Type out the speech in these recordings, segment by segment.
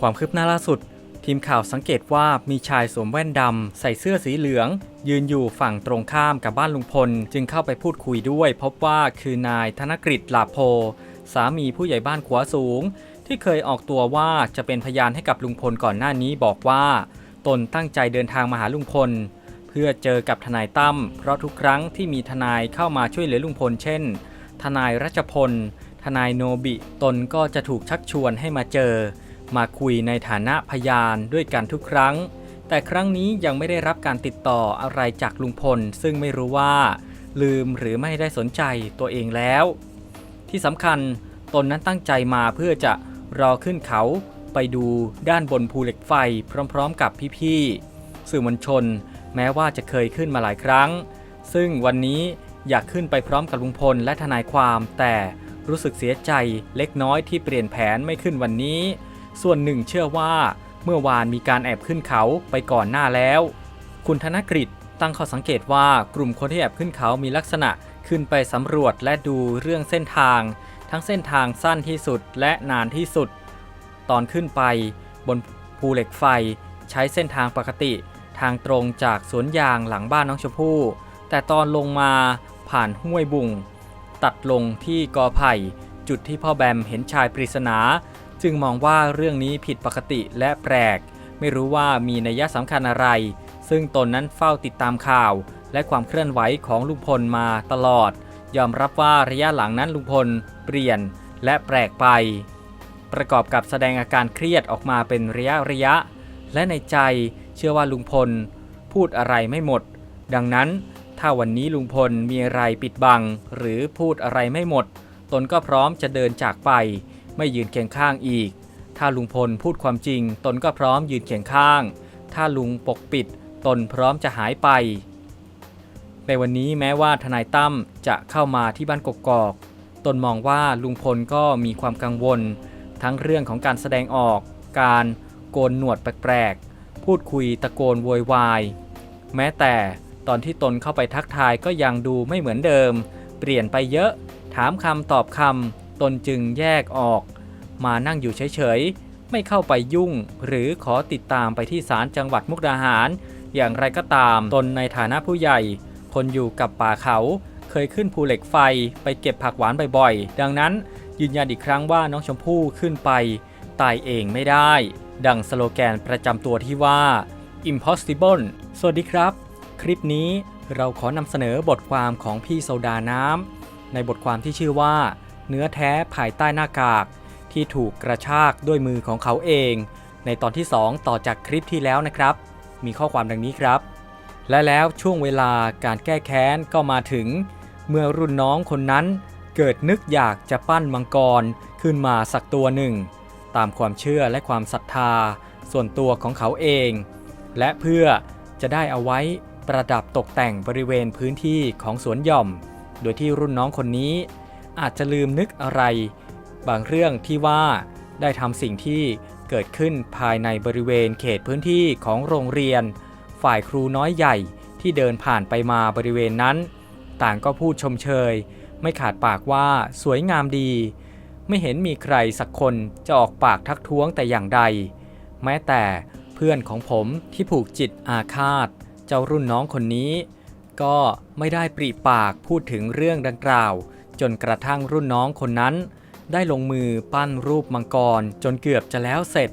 ความคืบหน้าล่าสุด ทีมข่าวสังเกตว่ามีชายสวมแว่นดำใส่เสื้อสีเหลือง ยืนอยู่ฝั่งตรงข้ามกับบ้านลุงพล จึงเข้าไปพูดคุยด้วย พบว่าคือนายธนกฤษลาโพ สามีผู้ใหญ่บ้านขวาสูง ที่เคยออกตัวว่าจะเป็นพยานให้กับลุงพลก่อนหน้านี้บอกว่า ตนตั้งใจเดินทางมาหาลุงพล เพื่อเจอกับทนายตั้มเพราะทุกครั้งที่มีทนายเข้ามาช่วยเหลือลุงพล เช่น ทนายรัชพลทนายโนบิ ตนก็จะถูกชักชวนให้มาเจอ มาคุยในฐานะพยานด้วยกันทุกครั้ง แต่ครั้งนี้ยังไม่ได้รับการติดต่ออะไรจากลุงพล ซึ่งไม่รู้ว่า ลืมหรือไม่ได้สนใจตัวเองแล้ว ที่สำคัญตนนั้นตั้งใจมาเพื่อจะรอขึ้นเขาไปดูด้านบนภูเหล็กไฟพร้อมๆ กับพี่ๆสื่อมวลชน แม้ว่าจะเคยขึ้นมาหลายครั้ง ซึ่งวันนี้อยากขึ้นไปพร้อมกับลุงพลและทนายความ แต่รู้สึกเสียใจเล็กน้อยที่เปลี่ยนแผนไม่ขึ้นวันนี้ ส่วนหนึ่งเชื่อว่า เมื่อวานมีการแอบขึ้นเขาไปก่อนหน้าแล้ว คุณธนกฤษตั้งข้อสังเกตว่ากลุ่มคนที่แอบขึ้นเขามีลักษณะขึ้นไปสำรวจและดูเรื่องเส้นทาง ทั้งเส้นทางสั้นที่สุดและนานที่สุด ตอนขึ้นไปบนภูเหล็กไฟใช้เส้นทางปกติ ทางตรงจากสวนยางหลังบ้านน้องชมพู่ แต่ตอนลงมาผ่านห้วยบุง ตัดลงที่กอไผ่ จุดที่พ่อแบมเห็นชายปริศนา จึงมองว่าเรื่องนี้ผิดปกติและแปลก ไม่รู้ว่ามีนัยสำคัญอะไร ซึ่งตนนั้นเฝ้าติดตามข่าว และความเคลื่อนไหวของลุงพลมาตลอด ยอมรับว่าระยะหลังนั้นลุงพล เปลี่ยนและแปลกไป ประกอบกับแสดงอาการเครียดออกมาเป็นระยะระยะ และในใจเชื่อว่าลุงพล พูดอะไรไม่หมด ดังนั้นถ้าวันนี้ลุงพลมีอะไรปิดบัง หรือพูดอะไรไม่หมด ตนก็พร้อมจะเดินจากไป ไม่ยืนเคียงข้างอีก ถ้าลุงพลพูดความจริง ตนก็พร้อมยืนเคียงข้าง ถ้าลุงปกปิด ตนพร้อมจะหายไป ในวันนี้แม้ว่าทนายตั้มจะเข้ามาที่บ้านกกอก ตนมองว่าลุงพลก็มีความกังวล ทั้งเรื่องของการแสดงออก การโกนหนวดแปลกๆ พูดคุยตะโกนโวยวาย แม้แต่ตอนที่ตนเข้าไปทักทายก็ยังดูไม่เหมือนเดิม เปลี่ยนไปเยอะ ถามคำตอบคำ ตนจึงแยกออก มานั่งอยู่เฉยๆ ไม่เข้าไปยุ่ง หรือขอติดตามไปที่ศาลจังหวัดมุกดาหาร อย่างไรก็ตามตนในฐานะผู้ใหญ่ คนอยู่กับป่าเขา เคยขึ้นภูเหล็กไฟไปเก็บผักหวานบ่อยๆ ดังนั้นยืนยันอีกครั้งว่าน้องชมพู่ขึ้นไป ตายเองไม่ได้ ดังสโลแกนประจำตัวที่ว่า impossible สวัสดีครับ คลิปนี้เราขอนำเสนอบทความของพี่โซดาน้ำในบทความที่ชื่อว่า เนื้อแท้ภายใต้หน้ากาก ที่ถูกกระชากด้วยมือของเขาเอง ในตอนที่ 2 ต่อจากคลิปที่แล้วนะครับ มีข้อความดังนี้ครับ และแล้วช่วงเวลาการแก้แค้นก็มาถึง เมื่อรุ่นน้องคนนั้นเกิดนึกอยากจะปั้นมังกรขึ้นมาสักตัวหนึ่ง ตามความเชื่อและความศรัทธาส่วนตัวของเขาเอง และเพื่อจะได้เอาไว้ประดับตกแต่งบริเวณพื้นที่ของสวนหย่อม โดยที่รุ่นน้องคนนี้ อาจจะลืมนึกอะไร บางเรื่องที่ว่าได้ทำสิ่งที่เกิดขึ้นภายในบริเวณเขตพื้นที่ของโรงเรียน ฝ่ายครูน้อยใหญ่ที่เดินผ่านไปมาบริเวณนั้น ต่างก็พูดชมเชย ไม่ขาดปากว่าสวยงามดี ไม่เห็นมีใครสักคนจะออกปากทักท้วงแต่อย่างใด แม้แต่เพื่อนของผมที่ผูกจิตอาฆาต เจ้ารุ่นน้องคนนี้ ก็ไม่ได้ปริปากพูดถึงเรื่องดังกล่าว จนกระทั่งรุ่นน้องคนนั้น ได้ลงมือปั้นรูปมังกร จนเกือบจะแล้วเสร็จ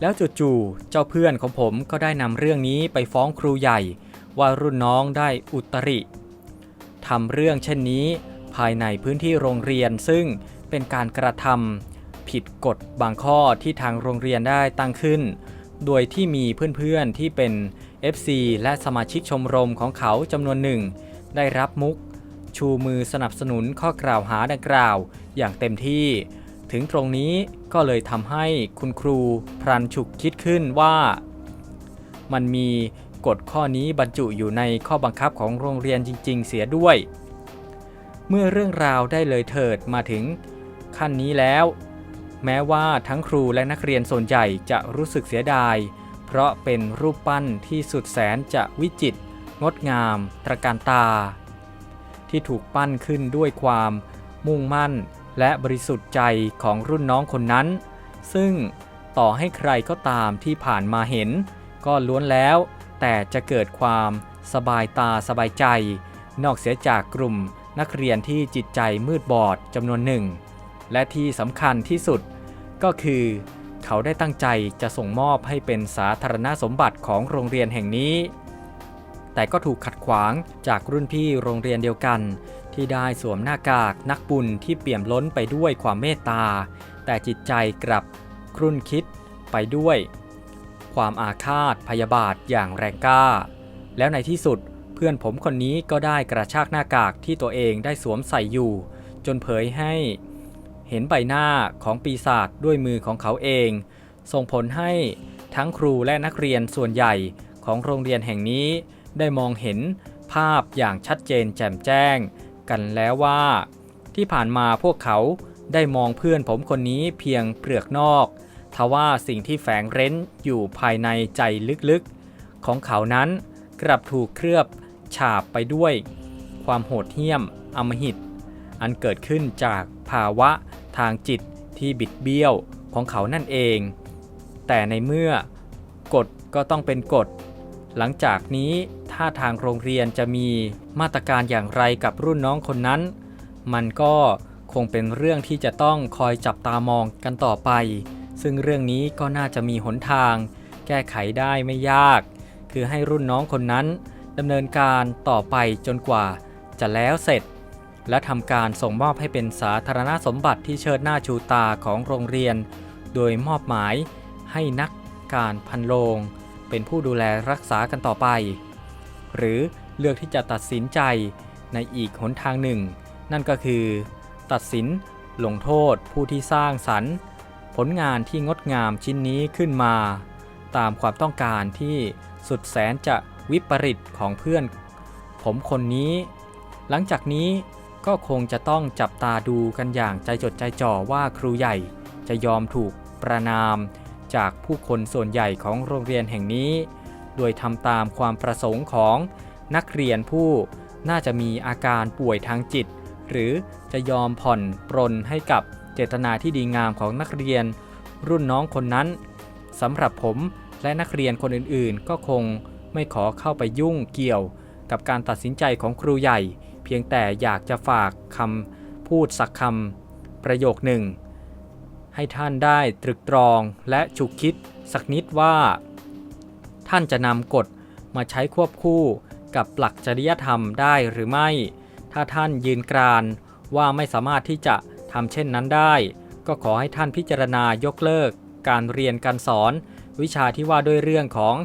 แล้วจู่ๆเจ้าเพื่อนของผมก็ได้นำเรื่องนี้ไปฟ้องครูใหญ่ ว่ารุ่นน้องได้อุตริทำเรื่องเช่นนี้ ภายในพื้นที่โรงเรียนซึ่งเป็นการกระทำผิดกฎบางข้อที่ทางโรงเรียนได้ตั้งขึ้น โดยที่มีเพื่อนๆที่เป็น FC และสมาชิกชมรมของเขาจำนวนหนึ่ง ได้รับมุก ชูมือสนับสนุนข้อกล่าวหาดังกล่าว อย่างเต็มที่ ถึงตรงนี้ก็เลยทำให้คุณครูพรันฉุกคิดขึ้นว่า มันมีกฎข้อนี้บรรจุอยู่ในข้อบังคับของโรงเรียนจริง ๆ เสียด้วย เมื่อเรื่องราวได้เลยเถิดมาถึงขั้นนี้แล้ว แม้ว่าทั้งครูและนักเรียนส่วนใหญ่จะรู้สึกเสียดาย เพราะเป็นรูปปั้นที่สุดแสนจะวิจิตรงดงาม ตระการตา ที่ถูกปั้นขึ้นด้วยความมุ่งมั่น และบริสุทธิ์ใจของรุ่นน้องคนนั้น ซึ่งต่อให้ใครก็ตามที่ผ่านมาเห็น ก็ล้วนแล้ว แต่จะเกิดความสบายตาสบายใจ นอกเสียจากกลุ่มนักเรียนที่จิตใจมืดบอดจำนวนหนึ่ง และที่สำคัญที่สุดก็คือ เขาได้ตั้งใจจะส่งมอบให้เป็นสาธารณสมบัติของโรงเรียนแห่งนี้ แต่ก็ถูกขัดขวางจากรุ่นพี่โรงเรียนเดียวกัน ที่ได้สวมหน้ากากนักบุญที่เปี่ยมล้นไปด้วยความเมตตา แต่จิตใจกลับครุ่นคิดไปด้วย ความอาฆาตพยาบาทอย่างแรงกล้า แล้วในที่สุดเพื่อนผมคนนี้ก็ได้กระชากหน้ากากที่ตัวเองได้สวมใส่อยู่ จนเผยให้ เห็นใบหน้าของปีศาจด้วยมือของเขาเอง ส่งผลให้ทั้งครูและนักเรียนส่วนใหญ่ของโรงเรียนแห่งนี้ ได้มองเห็นภาพอย่างชัดเจนแจ่มแจ้ง กันแล้วว่า ที่ผ่านมาพวกเขาได้มองเพื่อนผมคนนี้เพียงเปลือกนอกทว่าสิ่งที่แฝงเร้นอยู่ภายในใจลึกๆ ของเขานั้นกลับถูกเคลือบฉาบไปด้วย ความโหดเหี้ยมอำมหิต อันเกิดขึ้นจากภาวะทางจิตที่บิดเบี้ยวของเขานั่นเอง แต่ในเมื่อกฎก็ต้องเป็นกฎ หลังจากนี้ ถ้าทางโรงเรียนจะมีมาตรการอย่างไรกับรุ่นน้องคนนั้น มันก็คงเป็นเรื่องที่จะต้องคอยจับตามองกันต่อไป ซึ่งเรื่องนี้ก็น่าจะมีหนทาง แก้ไขได้ไม่ยาก คือให้รุ่นน้องคนนั้นดำเนินการต่อไปจนกว่าจะแล้วเสร็จ และทำการส่งมอบให้เป็นสาธารณสมบัติที่เชิดหน้าชูตาของโรงเรียน โดยมอบหมายให้นักการพันโรงเป็นผู้ดูแลรักษากันต่อไป หรือเลือกที่จะตัดสินใจในอีกหนทางหนึ่ง นั่นก็คือ ตัดสินลงโทษผู้ที่สร้างสรรค์ผลงานที่งดงามชิ้นนี้ขึ้นมา ตามความต้องการที่สุดแสนจะวิปริตของเพื่อน ผมคนนี้ หลังจากนี้ก็คงจะต้องจับตาดูกันอย่างใจจดใจจ่อว่าครูใหญ่จะยอมถูกประนาม จากผู้คนส่วนใหญ่ของโรงเรียนแห่งนี้ โดยทำตามความประสงค์ของนักเรียนผู้น่าจะมีอาการป่วยทางจิต หรือจะยอมผ่อนปรนให้กับเจตนาที่ดีงามของนักเรียน รุ่นน้องคนนั้นสำหรับผมและนักเรียนคนอื่นๆ ก็คงไม่ขอเข้าไปยุ่งเกี่ยวกับการตัดสินใจของครูใหญ่ เพียงแต่อยากจะฝากคำพูดสักคำประโยคหนึ่ง ให้ท่านได้ตรึกตรองและฉุกคิดสักนิดว่า ท่านจะนำกฎมาใช้ควบคู่กับหลักจริยธรรมได้หรือไม่ ถ้าท่านยืนกรานว่าไม่สามารถที่จะทำเช่นนั้นได้ ก็ขอให้ท่านพิจารณายกเลิก การเรียนการสอน วิชาที่ว่าด้วยเรื่องของ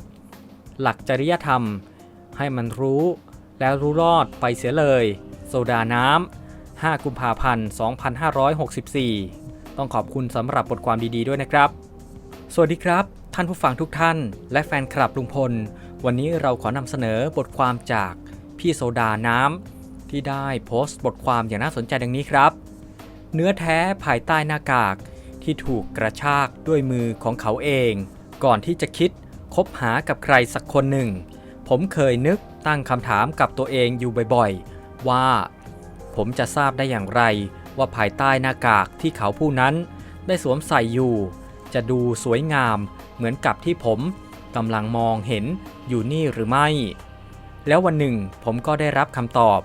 หลักจริยธรรม ให้มันรู้ แล้วรู้รอดไปเสียเลย โซดาน้ำ5กุมภาพันธ์ 2564 ต้องขอบคุณสำหรับบทความดีๆด้วยนะครับ สวัสดีครับ ท่านผู้ฟังทุกท่าน และแฟนคลับลุงพล วันนี้เราขอนำเสนอบทความจากพี่โซดาน้ำที่ได้โพสต์บทความอย่างน่าสนใจดังนี้ครับ เนื้อแท้ภายใต้หน้ากากที่ถูกกระชากด้วยมือของเขาเอง ก่อนที่จะคิดคบหากับใครสักคนหนึ่ง ผมเคยนึกตั้งคำถามกับตัวเองอยู่บ่อยๆ ว่า ผมจะทราบได้อย่างไรว่าภายใต้หน้ากากที่เขาผู้นั้นได้สวมใส่อยู่ จะดูสวยงามเหมือนกับที่ผมกำลังมองเห็นอยู่นี่หรือไม่ แล้ววันหนึ่งผมก็ได้รับคำตอบ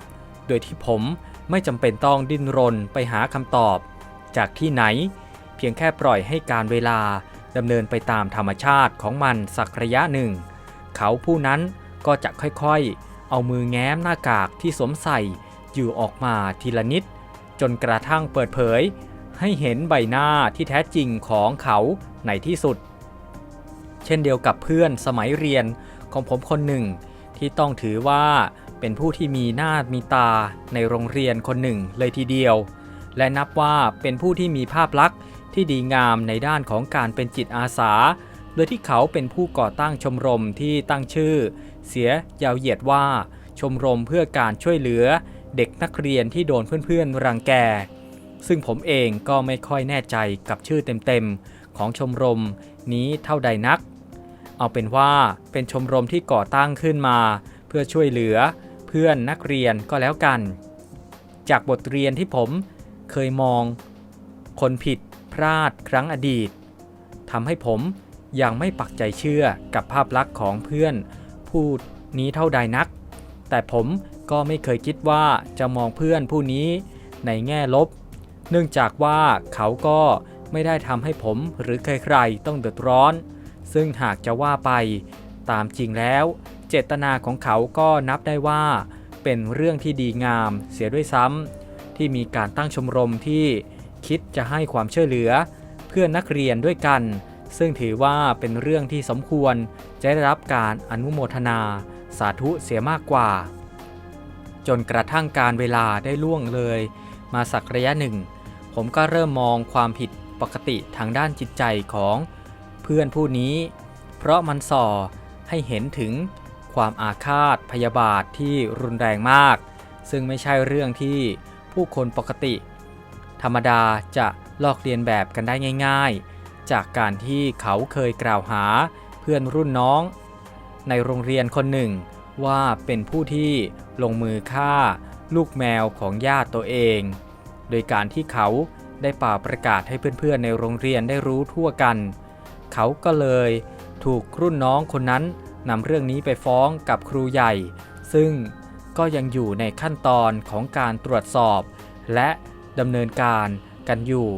โดยที่ผมไม่จำเป็นต้องดิ้นรนไปหาคำตอบ จากที่ไหน เพียงแค่ปล่อยให้การเวลาดำเนินไปตามธรรมชาติของมันสักระยะหนึ่ง เขาผู้นั้นก็จะค่อยๆ เอามือแง้มหน้ากากที่สวมใส่อยู่ออกมาทีละนิด จนกระทั่งเปิดเผย ให้เห็นใบหน้าที่แท้จริงของเขาในที่สุด เช่นเดียวกับเพื่อนสมัยเรียนของผมคนหนึ่ง ที่ต้องถือว่าเป็นผู้ที่มีหน้ามีตาในโรงเรียนคนหนึ่งเลยทีเดียว และนับว่าเป็นผู้ที่มีภาพลักษณ์ที่ดีงามในด้านของการเป็นจิตอาสา โดยที่เขาเป็นผู้ก่อตั้งชมรมที่ตั้งชื่อ เสียยาวเหยียดว่าชมรมเพื่อการช่วยเหลือเด็กนักเรียนที่โดนเพื่อนๆรังแก ซึ่งผมเองก็ไม่ค่อยแน่ใจกับชื่อเต็มๆ ของชมรมนี้เท่าใดนัก เอาเป็นว่าเป็นชมรมที่ก่อตั้งขึ้นมา เพื่อช่วยเหลือเพื่อนนักเรียนก็แล้วกัน จากบทเรียนที่ผมเคยมอง คนผิดพลาดครั้งอดีตทำให้ผมยังไม่ปักใจเชื่อกับภาพลักษณ์ของเพื่อนผู้นี้เท่าใดนัก แต่ผมก็ไม่เคยคิดว่าจะมองเพื่อนผู้นี้ในแง่ลบ เนื่องจากว่าเขาก็ไม่ได้ทำให้ผมหรือใครๆต้องเดือดร้อน ซึ่งหากจะว่าไปตามจริงแล้ว เจตนาของเขาก็นับได้ว่า เป็นเรื่องที่ดีงามเสียด้วยซ้ำที่มีการตั้งชมรมที่คิดจะให้ความช่วยเหลือ เพื่อนนักเรียนด้วยกัน ซึ่งถือว่าเป็นเรื่องที่สมควรจะได้รับการอนุโมทนา สาธุเสียมากกว่า จนกระทั่งการเวลาได้ล่วงเลย มาสักระยะหนึ่ง ผมก็เริ่มมองความผิดปกติทางด้านจิตใจของเพื่อนผู้นี้ เพราะมันส่อให้เห็นถึงความอาฆาตพยาบาทที่รุนแรงมาก ซึ่งไม่ใช่เรื่องที่ผู้คนปกติ ธรรมดาจะลอกเลียนแบบกันได้ง่าย ๆ จากการที่เขาเคยกล่าวหาเพื่อนรุ่นน้อง ในโรงเรียนคนหนึ่งว่าเป็นผู้ที่ลงมือฆ่าลูกแมวของญาติตัวเอง โดยการที่เขาได้ป่าประกาศให้เพื่อนๆในโรงเรียนได้รู้ทั่วกัน เขาก็เลยถูกรุ่นน้องคนนั้นนำเรื่องนี้ไปฟ้องกับครูใหญ่ ซึ่งก็ยังอยู่ในขั้นตอนของการตรวจสอบ และดำเนินการกันอยู่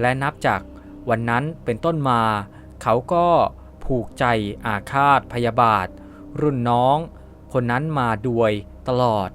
และนับจากวันนั้นเป็นต้นมา เขาก็ผูกใจอาฆาตพยาบาท รุ่นน้อง คนนั้นมาด้วยตลอด